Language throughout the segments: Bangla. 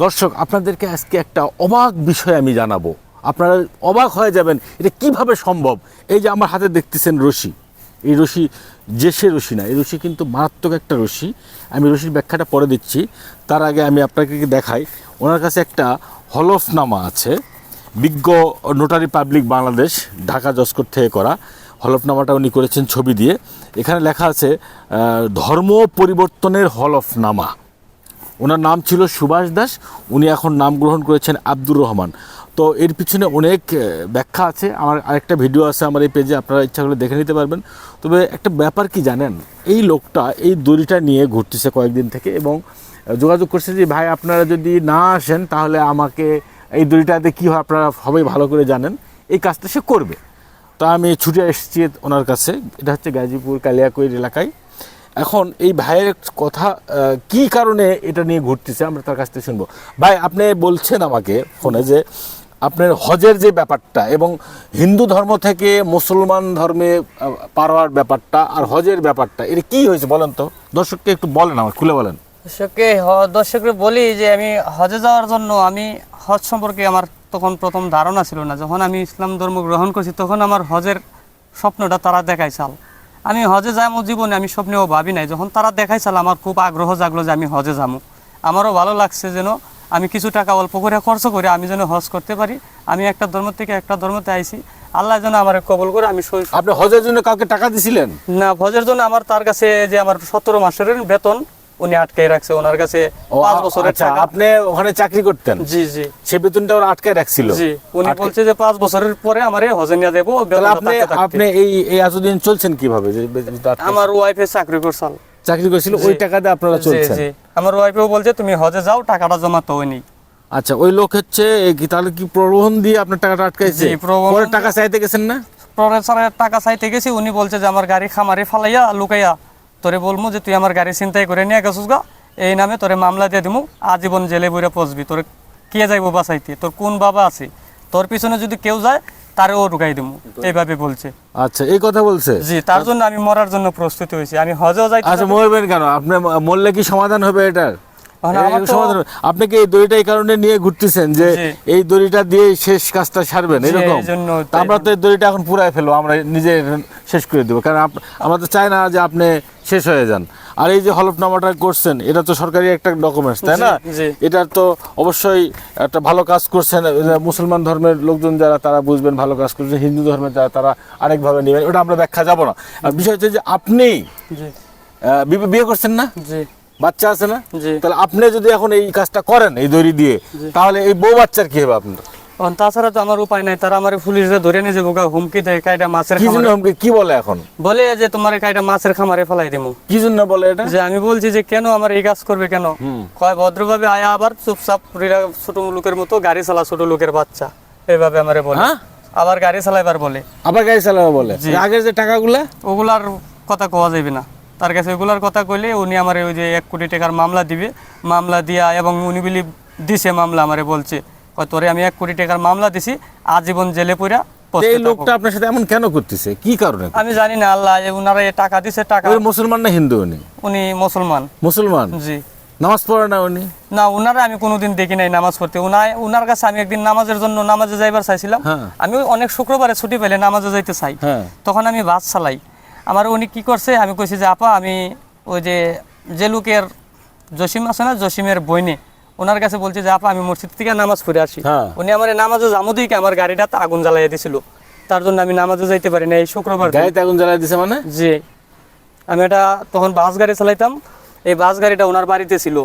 দর্শক, আপনাদেরকে আজকে একটা অবাক বিষয় আমি জানাব। আপনারা অবাক হয়ে যাবেন, এটা কীভাবে সম্ভব? এই যে আমার হাতে দেখতেছেন রশি। এই রশি যে সে রশি না, এই রশি কিন্তু মারাত্মক একটা রশি। আমি রশির ব্যাখ্যাটা পরে দিচ্ছি। তার আগে আমি আপনাকে দেখাই, ওনার কাছে একটা হলফনামা আছে। বিজ্ঞ নোটারি পাবলিক বাংলাদেশ, ঢাকা জসকোট থেকে করা। হলফনামাটা উনি করেছেন ছবি দিয়ে। এখানে লেখা আছে ধর্ম পরিবর্তনের হলফনামা। ওনার নাম ছিল সুভাষ দাস, উনি এখন নাম গ্রহণ করেছেন আব্দুর রহমান। তো এর পিছনে অনেক ব্যাখ্যা আছে। আমার আরেকটা ভিডিও আছে আমার এই পেজে, আপনারা ইচ্ছা করলে দেখে নিতে পারবেন। তবে একটা ব্যাপার কি জানেন? এই লোকটা এই দড়িটা নিয়ে ঘুরতেছে কয়েকদিন থেকে এবং যোগাযোগ করছে যে, ভাই, আপনারা যদি না আসেন, তাহলে আমাকে এই দড়িটাতে কী হয়, আপনারা সবাই ভালো করে জানেন। এই কাজটা সে করবে। তা আমি ছুটে এসেছি ওনার কাছে। এটা হচ্ছে গাজীপুর কালিয়াকৈর এলাকায়। এখন এই ভাইয়ের কথা কি কারণে এটা নিয়ে ঘুরতেছে আমরা তার কাছ থেকে শুনব। ভাই আপনি বলছেন আমাকে ফোনে যে আপনার হজের যে ব্যাপারটা এবং হিন্দু ধর্ম থেকে মুসলমান ধর্মে আহ, পারোয়ার ব্যাপারটা আর হজের ব্যাপারটা এটা কি হয়েছে বলেন তো? দর্শককে একটু বলেন আমার খুলে বলেন। দর্শককে দর্শককে বলি যে আমি হজে যাওয়ার জন্য আমি হজ সম্পর্কে আমার তখন প্রথম ধারণা ছিল না। যখন আমি ইসলাম ধর্ম গ্রহণ করছি তখন আমার হজের স্বপ্নটা তারা দেখাইছাল আমি হজে যাব জীবনে আমি স্বপ্নেও ভাবি নাই। যখন তারা দেখাইছিল আমার খুব আগ্রহ জাগলো যে আমি হজে যাব আমারও ভালো লাগছে যেন আমি কিছু টাকা অল্প করে খরচ করে আমি যেন হজ করতে পারি। আমি একটা ধর্ম থেকে একটা ধর্মতে আইছি। আল্লাহ যেন আমার কবল করে আমি আপনি হজের জন্য কাউকে টাকা দিছিলেন? না হজের জন্য আমার তার কাছে যে আমার সতেরো মাসের বেতন উনি আটকে রাখছে ওনার কাছে পাঁচ বছরের আচ্ছা টাকা। আপনি ওখানে চাকরি করতেন? জি জি। সে বেতনটা ওরা আটকে রাখছিল? জি উনি বলছে যে পাঁচ বছরের পরে আমার হজে নিয়ে দেবো আপনি। আপনি এই এই এতদিন চলছেন কীভাবে? আমার ওয়াইফে চাকরি করছাল। চাকরি করেছিল ওই টাকা দিয়ে আপনারা চলছেন? জি। আমার ওয়াইফেও বলছে তুমি হজে যাও টাকাটা জমা তো নেই আচ্ছা ওই লোক হচ্ছে কি তাহলে কি প্রলোভন দিয়ে আপনার টাকাটা আটকাইছে? পরে টাকা চাইতে গেছেন না? প্রফেসরের টাকা চাইতে গেছি উনি বলছে যে আমার গাড়ি খামারে ফালাইয়া লুকাইয়া তোরে বলব যে তুই আমার গাড়ি চিন্তাই করে নিয়ে গেছিস গা। এই নামে তোরে মামলা দিয়ে দিমু আজীবন জেলে বইরে পচবি। তোর কে যাইবো বাসাইতে তোর কোন বাবা আছে? তোর পিছনে যদি কেউ যায় তারে ও ঢুকাই দিমু। এইভাবে বলছে। আচ্ছা এই কথা বলছে? জি তার জন্য আমি মরার জন্য প্রস্তুতি হয়েছি। আমি হজেও যাই আচ্ছা মরবেন কেন? আপনি মরলে কি সমাধান হবে এটার? এখন এর আমার তো- সমাধান হবে। আপনি কি এই দড়িটা এই কারণে নিয়ে ঘুরতেছেন যে এই দড়িটা দিয়ে শেষ কাজটা সারবেন? এরকম? আমরা তো এই দড়িটা এখন পুরাই ফেলব আমরা নিজে শেষ করে দেবো। কারণ আমরা তো চাই না যে আপনি শেষ হয়ে যান। আর এই যে হলফনামাটা করছেন এটা তো সরকারি একটা ডকুমেন্টস তাই না। এটার তো অবশ্যই একটা ভালো কাজ করছেন মুসলমান ধর্মের লোকজন যারা তারা বুঝবেন ভালো কাজ করছেন হিন্দু ধর্মের যারা তারা আরেকভাবে নেবেন। ওটা আমরা ব্যাখ্যা যাব না। বিষয় হচ্ছে যে আপনি বিয়ে করছেন না? বাচ্চা আছে না? তাহলে আপনি যদি এখন এই কাজটা করেন এই দড়ি দিয়ে তাহলে এই বউ বাচ্চার কি হবে আপনার? তাছাড়া তো আমার উপায় নাই তারা আমার পুলিশে ধরে নিয়ে যাব হুমকি দেয় কাইটা মাছের কি জন্য খামারে। কি বলে এখন? বলে যে তোমার কাইটা মাছের খামারে ফেলাই দেবো কি জন্য বলে এটা? যে আমি বলছি যে কেন আমার এই কাজ করবে কেন? কয় ভদ্রভাবে আয়া আবার চুপচাপ ছোট লোকের মতো গাড়ি চালা ছোট লোকের বাচ্চা। এইভাবে আমারে বলে। হ্যাঁ? আবার গাড়ি চালাইবার বলে। আবার গাড়ি চালাবে বলে? আগের যে টাকাগুলা? ওগুলার কথা কোয়া যাবে না। তার কাছে ওগুলার কথা কইলে উনি আমার ওই যে এক কোটি টাকার মামলা দিবে। মামলা দিয়া এবং উনি বলি দিছে মামলা আমারে বলছে। তোরে আমি এক কোটি টাকার মামলা দিছি আজীবন জেলে এই লোকটা আপনার সাথে এমন কেন করতেছে? কি কারণে আমি জানি না আল্লাহ উনারা টাকা দিছে টাকা মুসলমান না হিন্দু উনি? উনি মুসলমান। মুসলমান? জি। নামাজ পড়ে না উনি? না উনারা আমি কোনোদিন দেখি নাই নামাজ পড়তে। উনার উনার কাছে আমি একদিন নামাজের জন্য নামাজে যাইবার চাইছিলাম। হ্যাঁ। আমি অনেক শুক্রবারে ছুটি পেলে নামাজে যাইতে চাই। হ্যাঁ। তখন আমি বাস চালাই। আমার উনি কি করছে আমি কইছি যে আপা আমি ওই যে যে লোকের জসিম আছে না জসিমের বইনে ওনার কাছে বলছে যে আপা আমি মসজিদ থেকে নামাজ পড়ে আসি। হ্যাঁ। উনি আমার নামাজে জামু দিকে আমার গাড়িটা আগুন জ্বালাইয়া দিছিল। তার জন্য আমি নামাজে যাইতে পারি না এই শুক্রবার গাড়িতে আগুন জ্বালাই দিছে মানে? জি। আমি এটা তখন বাস গাড়ি চালাইতাম এই বাস গাড়িটা ওনার বাড়িতে ছিল।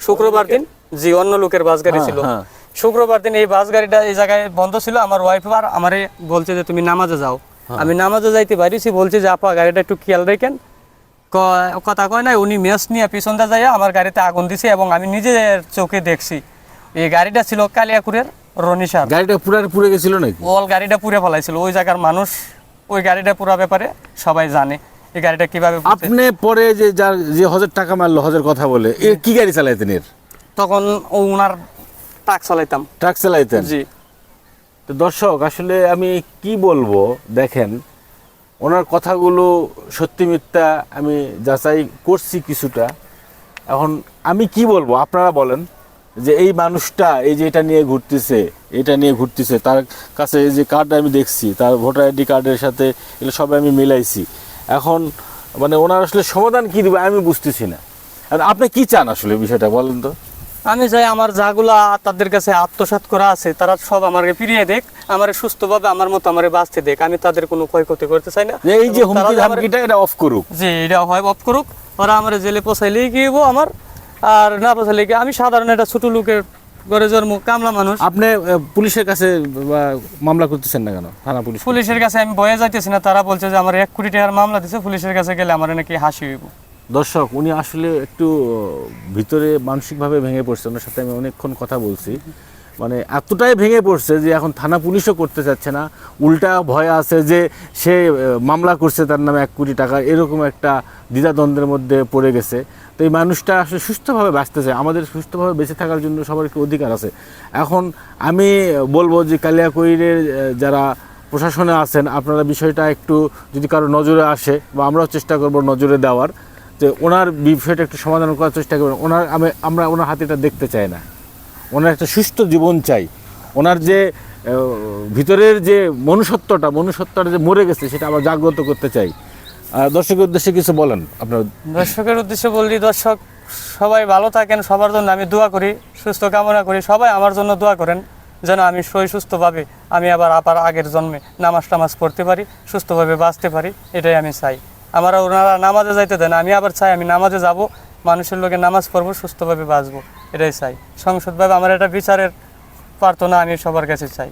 শুক্রবার দিন জি অন্য লোকের বাস গাড়ি হ্যাঁ, ছিল। হ্যাঁ। শুক্রবার দিন এই বাস গাড়িটা এই জায়গায় বন্ধ ছিল আমার ওয়াইফ আর আমারে বলছে যে তুমি নামাজে যাও। আমি নামাজে যাইতে পারিছি বলছি যে আপা গাড়িটা একটু খেয়াল রেখেন। ক- কথা কয় নাই উনি মেস নিয়ে পিছনটা যাইয়া আমার গাড়িতে আগুন দিছে এবং আমি নিজের চোখে দেখছি। এই গাড়িটা ছিল কালিয়াকুরের রনিসার গাড়িটা পুরার পুড়ে গেছিল নাকি? ওল গাড়িটা পুড়ে ফেলাইছিল। ওই জায়গার মানুষ ওই গাড়িটা পুরা ব্যাপারে সবাই জানে। এই গাড়িটা কীভাবে। আপনি পরে যে যার যে হজের টাকা মারলো হজের কথা বলে এ কি গাড়ি চালাইতেন এর? তখন ও উনার ট্রাক চালাইতাম। ট্রাক চালাইতেন? জি। তো দর্শক, আসলে আমি কি বলব? দেখেন, ওনার কথাগুলো সত্যি মিথ্যা, আমি যাচাই করছি কিছুটা। এখন আমি কি বলব? আপনারা বলেন যে এই মানুষটা এই যে এটা নিয়ে ঘুরতেছে, এটা নিয়ে ঘুরতেছে, তার কাছে এই যে কার্ড আমি দেখছি, তার ভোটার আইডি কার্ডের সাথে এগুলো সব আমি মিলাইছি। এখন মানে ওনার আসলে সমাধান কী দিবে আমি বুঝতেছি না। আপনি কি চান আসলে বিষয়টা বলেন তো? আমি চাই আমার যাগুলা তাদের কাছে আত্মসাৎ করা আছে তারা সব আমাকে ফিরিয়ে দেখ আমার সুস্থভাবে আমার মতো আমার বাঁচতে দেখ আমি তাদের কোনো ক্ষয়ক্ষতি করতে চাই না। এই যে হুমকি ধামকিটা এটা অফ করুক। যে এটা হয় অফ করুক ওরা আমার জেলে পোষাইলেই গিয়েবো আমার? আর না পোষাইলে কি? আমি সাধারণ একটা ছোট লোকের ঘরে জন্ম কামলা মানুষ। আপনি পুলিশের কাছে মামলা করতেছেন না কেন? থানা পুলিশ পুলিশের কাছে আমি বয়ে যাইতেছি না তারা বলছে যে আমার এক কোটি টাকার মামলা দিছে পুলিশের কাছে গেলে আমার নাকি হাসি হইব। দর্শক, উনি আসলে একটু ভিতরে মানসিকভাবে ভেঙে পড়ছে। ওনার সাথে আমি অনেকক্ষণ কথা বলছি। মানে এতটাই ভেঙে পড়ছে যে এখন থানা পুলিশও করতে চাচ্ছে না। উল্টা ভয় আছে যে সে মামলা করছে তার নামে এক কোটি টাকা। এরকম একটা দ্বিধাদ্বন্দ্বের মধ্যে পড়ে গেছে। তো এই মানুষটা আসলে সুস্থভাবে বাঁচতে চায়। আমাদের সুস্থভাবে বেঁচে থাকার জন্য সবার একটু অধিকার আছে? এখন আমি বলব যে কালিয়াকৈরের যারা প্রশাসনে আছেন, আপনারা বিষয়টা একটু যদি কারও নজরে আসে, বা আমরাও চেষ্টা করব নজরে দেওয়ার। যে ওনার বিষয়টা একটু সমাধান করার চেষ্টা করবেন। ওনার আমি, আমরা ওনার হাতে এটা দেখতে চাই না। ওনার একটা সুস্থ জীবন চাই। ওনার যে ভিতরের যে মনুষ্যত্বটা মনুষ্যত্বটা যে মরে গেছে, সেটা আবার জাগ্রত করতে চাই। দর্শকের উদ্দেশ্যে কিছু বলেন আপনার। দর্শকের উদ্দেশ্যে বললি, দর্শক, সবাই ভালো থাকেন, সবার জন্য আমি দোয়া করি, সুস্থ কামনা করি, সবাই আমার জন্য দোয়া করেন, যেন আমি সই সুস্থভাবে, আমি আবার আবার আগের জন্মে নামাজ টামাজ পড়তে পারি, সুস্থভাবে বাঁচতে পারি, এটাই আমি চাই। আমার ওনারা নামাজে যাইতে দেন আমি আবার চাই আমি নামাজে যাব, মানুষের লোকে নামাজ পড়ব, সুস্থভাবে বাঁচবো। এটাই চাই। সংসদভাবে আমার এটা বিচারের প্রার্থনা আমি সবার কাছে চাই।